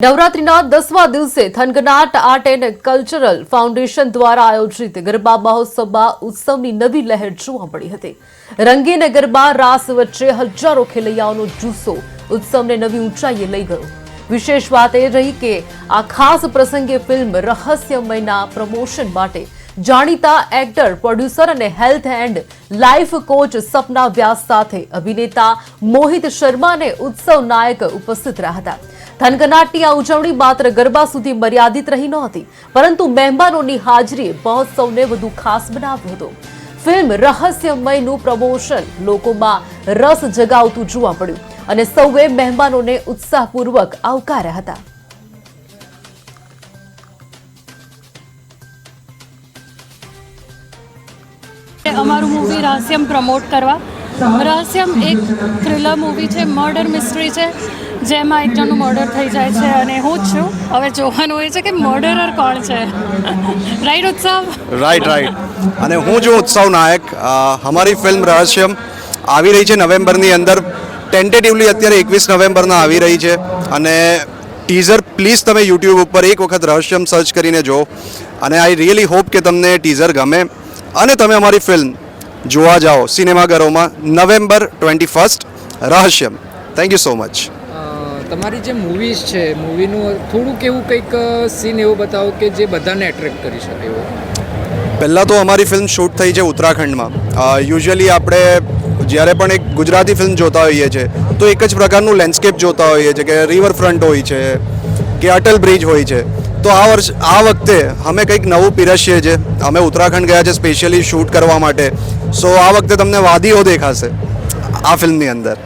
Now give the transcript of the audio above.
નવરાત્રીના દસમા દિવસે Thanganat art and cultural foundation દ્વારા આયોજિત ગરબા મહોત્સવમાં ઉત્સવની નવી લહેર જોવા મળી હતી. રંગીન ગરબા રાસ વચ્ચે હજારો ખેલૈયાઓનો જુસ્સો ઉત્સવને નવી ઊંચાઈએ લઈ ગયો. વિશેષ વાત એ રહી કે આ ખાસ પ્રસંગે ફિલ્મ રહસ્યમયના પ્રમોશન માટે જાણીતા એક્ટર, પ્રોડ્યુસર અને health and life coach Sapna Vyas સાથે અભિનેતા મોહિત શર્મા અને ઉત્સવ નાયક ઉપસ્થિત રહ્યા હતા. ધનકનાટની આ ઉજવણી માત્ર ગરબા સુધી મર્યાદિત રહી નહોતી, પરંતુ મહેમાનોની હાજરીએ મહોત્સવને વધુ ખાસ બનાવ્યો હતો. ફિલ્મ રહસ્યમયનું પ્રમોશન લોકોમાં રસ જગાવતું જોવા મળ્યું અને સૌએ મહેમાનોને ઉત્સાહપૂર્વક આવકાર્યા હતા. અમારું મૂવી રહસ્યમ પ્રમોટ કરવા. રહસ્યમ એક થ્રિલર મૂવી છે મર્ડર મિસ્ટ્રી છે, જેમાં એક જણનું મર્ડર થઈ જાય છે અને હું જ છું. હવે જોવાનું હોય છે કે મર્ડરર કોણ છે. રાઈટ ઉત્સવ? રાઈટ રાઈટ અને હું છું ઉત્સવ નાયક. અમારી ફિલ્મ રહસ્યમ આવી રહી છે નવેમ્બરની અંદર. ટેન્ટેટિવલી અત્યારે એકવીસ નવેમ્બરના આવી રહી છે. અને ટીઝર પ્લીઝ તમે યુટ્યુબ ઉપર એક વખત રહસ્યમ સર્ચ કરીને જુઓ. અને આઈ રિયલી હોપ કે તમને ટીઝર ગમે. અને તમે અમારી ફિલ્મ જોવા જાઓ સિનેમાઘરોમાં November twenty first Rahasyam. Thank you so much તમારી જે મૂવીઝ છે મૂવીનું થોડુંક એવું કંઈક સીન એવો બતાવો કે જે બધાને એટ્રેક્ટ કરી શકે એવો? પહેલાં તો અમારી ફિલ્મ શૂટ થઈ છે ઉત્તરાખંડમાં. યુઝ્યુઅલી આપણે જ્યારે પણ એક ગુજરાતી ફિલ્મ જોતા હોઈએ છીએ તો એક જ પ્રકારનું લેન્ડસ્કેપ જોતા હોઈએ છીએ કે રિવરફ્રન્ટ હોય છે કે અટલ બ્રિજ હોય છે. તો આ વર્ષ આ વખતે અમે કંઈક નવું પીરસીએ છીએ. અમે ઉત્તરાખંડ ગયા છે સ્પેશિયલી શૂટ કરવા માટે. સો આ વખતે તમને વાદીઓ દેખાશે આ ફિલ્મની અંદર.